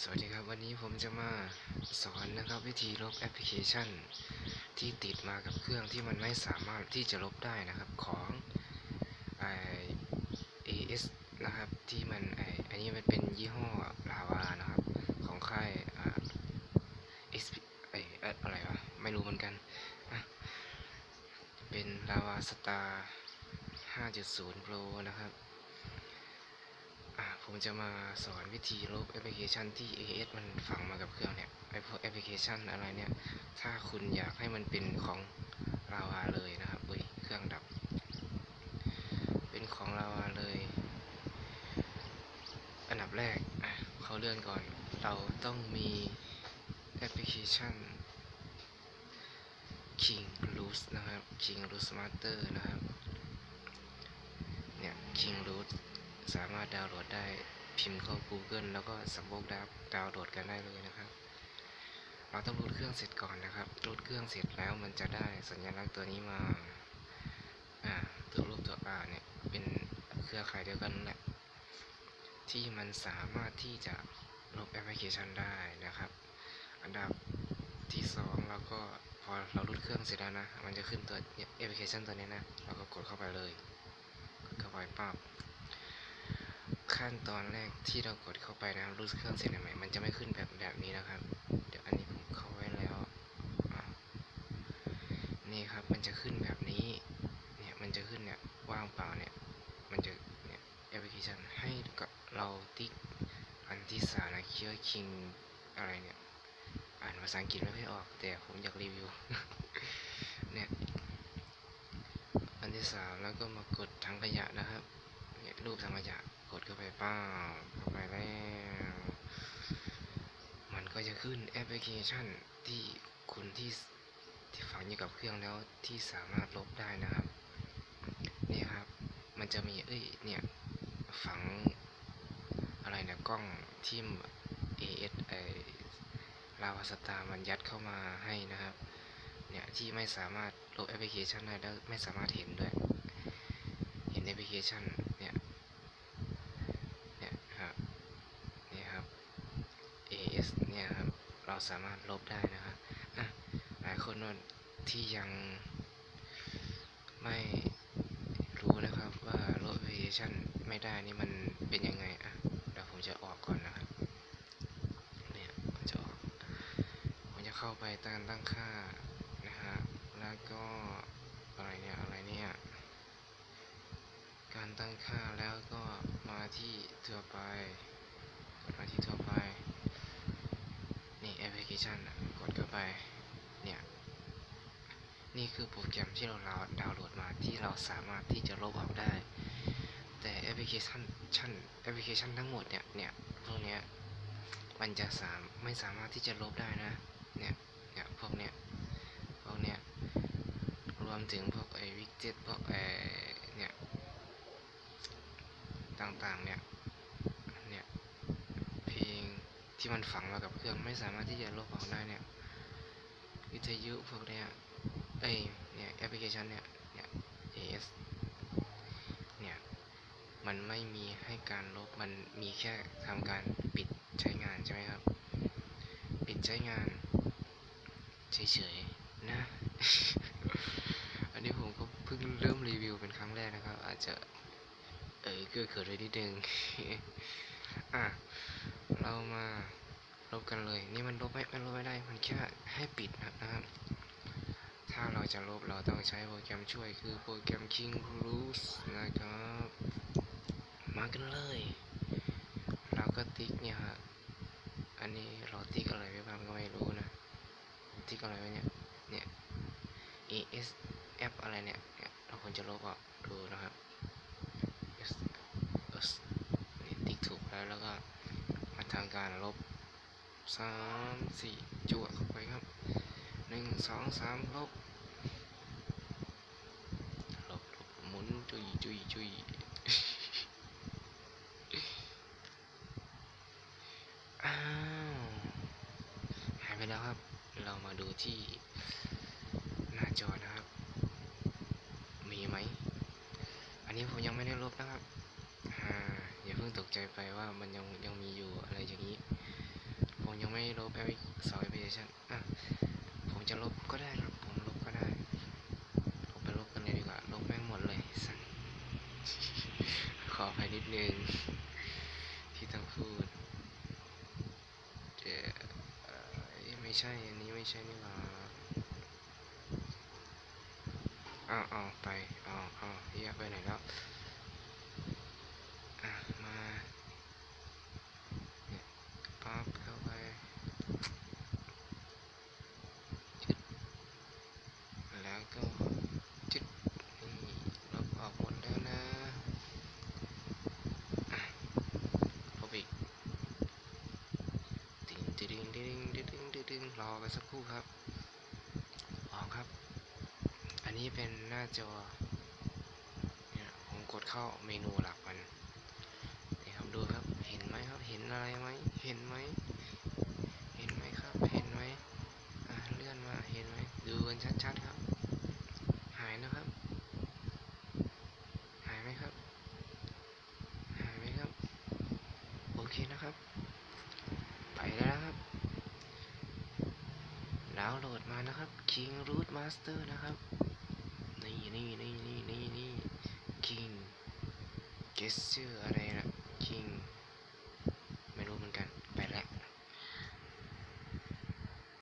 สวัสดีครับวันนี้ผมจะมาสอนนะครับวิธีลบแอปพลิเคชัน ที่ติดมากับเครื่องที่มันไม่สามารถที่จะลบได้นะครับของไอ AS นะครับที่มันไออันนี้มันเป็นยี่ห้อลาวานะครับ ของค่ายอ่า SP ไอเอ่ออะไรวะไม่รู้เหมือนกันเป็นลาวาสตาร์5.0 Pro นะครับ ผมจะมาสอนวิธีลบแอปพลิเคชันที่ AS มันฝังมากับเครื่องเนี่ยไอพวกแอปพลิเคชันอะไรเนี่ย ถ้าคุณอยากให้มันเป็นของลาวาเลยนะครับอุ้ยเครื่องดับ เป็นของลาวาเลย อันดับแรกอะเขาเลื่อนก่อน เราต้องมีแอปพลิเคชัน King Root นะครับ King Root Master นะครับ เนี่ย King Root สามารถดาวน์โหลดได้พิมพ์เข้า Google แล้วก็สมบูรณ์ดาวดาวน์โหลดกันได้เลยนะครับ เราต้องรูดเครื่องเสร็จก่อนนะครับรูดเครื่องเสร็จแล้วมันจะได้สัญลักษณ์ตัวนี้มาอ่าตัวรูปตัว R เนี่ยเป็นเครือข่ายเดียวกันแหละที่มันสามารถที่จะลบแอปพลิเคชันได้นะครับ อันดับที่สองเราก็พอเรารูดเครื่องเสร็จแล้วนะ มันจะขึ้นตัวแอปพลิเคชันตัวนี้นะ เราก็กดเข้าไปเลย กดเข้าไปปั๊บ ขั้นตอนแรกที่เรากดเข้าไปนะรูดเครื่องเสร็จใหม่มันจะไม่ขึ้นแบบแบบนี้นะครับ เดี๋ยวอันนี้ผมเข้าไว้แล้ว นี่ครับมันจะขึ้นแบบนี้ เนี่ยมันจะขึ้นเนี่ยว่างเปล่าเนี่ย มันจะเนี่ยแอปพลิเคชันให้กับเราติ๊กอันที่สามนะเคียร์คิงอะไรเนี่ย อ่านภาษาอังกฤษไม่ค่อยออก แต่ผมอยากรีวิว เนี่ย อันที่สามแล้วก็มากดถังขยะนะครับ เนี่ยรูปถังขยะ กดเข้าไปป้าเข้าไปแล้วมันก็จะขึ้นแอปพลิเคชันที่คุณที่ที่ฝังอยู่กับเครื่องแล้วที่สามารถลบได้นะครับเนี่ยครับ มันจะมีเอ้ยเนี่ยฝังอะไรเนี่ยกล้องทิม AS ไอลาวาสตามันยัดเข้ามาให้นะครับ เนี่ยที่ไม่สามารถลบแอปพลิเคชันได้แล้วไม่สามารถเห็นด้วย เห็นแอปพลิเคชันเนี่ยเนี่ยครับเนี่ยครับ S เนี่ยครับ เราสามารถลบได้นะครับหลายคนที่ยังไม่รู้นะครับว่าลบแอปพลิเคชันไม่ได้นี่มันเป็นยังไงอะเดี๋ยวผมจะออกก่อนนะครับ เนี่ยผมจะออก ผมจะเข้าไปตั้งตั้งค่านะฮะ แล้วก็อะไรเนี่ยอะไรเนี่ย การตั้งค่าแล้วก็มาที่ทั่วไป มาที่ทั่วไป พลิเคชันกดเข้าไป เนี่ย นี่คือโปรแกรมที่เราดาวน์โหลดมาที่เราสามารถที่จะลบออกได้ แต่แอปพลิเคชันชั้นแอปพลิเคชันทั้งหมดเนี่ย เนี่ยพวกเนี้ย มันจะสามไม่สามารถที่จะลบได้นะ เนี่ย เนี่ยพวกเนี้ย พวกเนี้ย รวมถึงพวกไอวิกเจ็ตพวกไอเนี่ย ต่างๆเนี่ย เพลง ที่มันฝังมากับเครื่องไม่สามารถที่จะลบออกได้เนี่ยวิทยุพวกเนี้ยเอ้ยเนี่ยแอปพลิเคชันเนี่ยเนี่ย AS เนี่ยมันไม่มีให้การลบมันมีแค่ทำการปิดใช้งานใช่ไหมครับ ปิดใช้งานเฉยๆนะ อันนี้ผมก็เพิ่งเริ่มรีวิวเป็นครั้งแรกนะครับ อาจจะเออเกิดเขินเลยนิดนึงอะ เรามาลบกันเลย นี่มันลบไม่มันลบไม่ได้ มันแค่ให้ปิดนะครับถ้าเราจะลบเราต้องใช้โปรแกรมช่วยคือโปรแกรม King Rules นะครับ มากันเลย เราก็ติ๊กเนี่ยฮะอันนี้เราติ๊กอะไรไว้บ้างก็ไม่รู้นะ ติ๊กอะไรไว้เนี่ย เนี่ย AS F อะไรเนี่ยเนี่ย เราควรจะลบออกดูนะครับ S S นี่ติ๊กถูกแล้วแล้วก็ มาทำการลบสามสี่จั่วเข้าไปครับหนึ่งสองสามลบลบลบหมุนจุยจุยจุยอ้าวหายไปแล้วครับ เรามาดูที่หน้าจอนะครับ มีไหม อันนี้ผมยังไม่ได้ลบนะครับอ่า อย่าเพิ่งตกใจไปว่ามันยังยังมีอยู่อะไรอย่างนี้ ผมยังไม่ลบแอปสองแอปพลิเคชันอะผมจะลบก็ได้ครับผมลบก็ได้ลบไปลบกันเลยดีกว่าลบแม่งหมดเลยสัสขออภัยนิดนึงที่ต้องพูดเอ่อเอ่อเอ้ยไม่ใช่อันนี้ไม่ใช่นี่หว่าอ้าวอ้าวไปอ้าวอ้าวเฮียไปไหนแล้ว อะ มาเนี่ยปั๊บเข้าไปจึดแล้วก็จึดนี่ลบออกหมดแล้วนะ ลบอีก ติงดิดิงดิดิงดิดิงรอไปสักครู่ครับออกครับ อันนี้เป็นหน้าจอเนี่ยผมกดเข้าเมนูหลักมันนี่ครับดูครับเห็นไหมครับเห็นอะไรไหมเห็นไหม เห็นไหมครับ เห็นไหมอะเลื่อนมา เห็นไหม ดูกันชัดๆครับ หายนะครับ หายไหมครับ หายไหมครับ โอเคนะครับ ไปแล้วนะครับ ดาว น์โหลดมานะครับ King Root Master นะครับ นี่นี่นี่นี่นี่นี่ King เกสเซอร์อะไรนะ King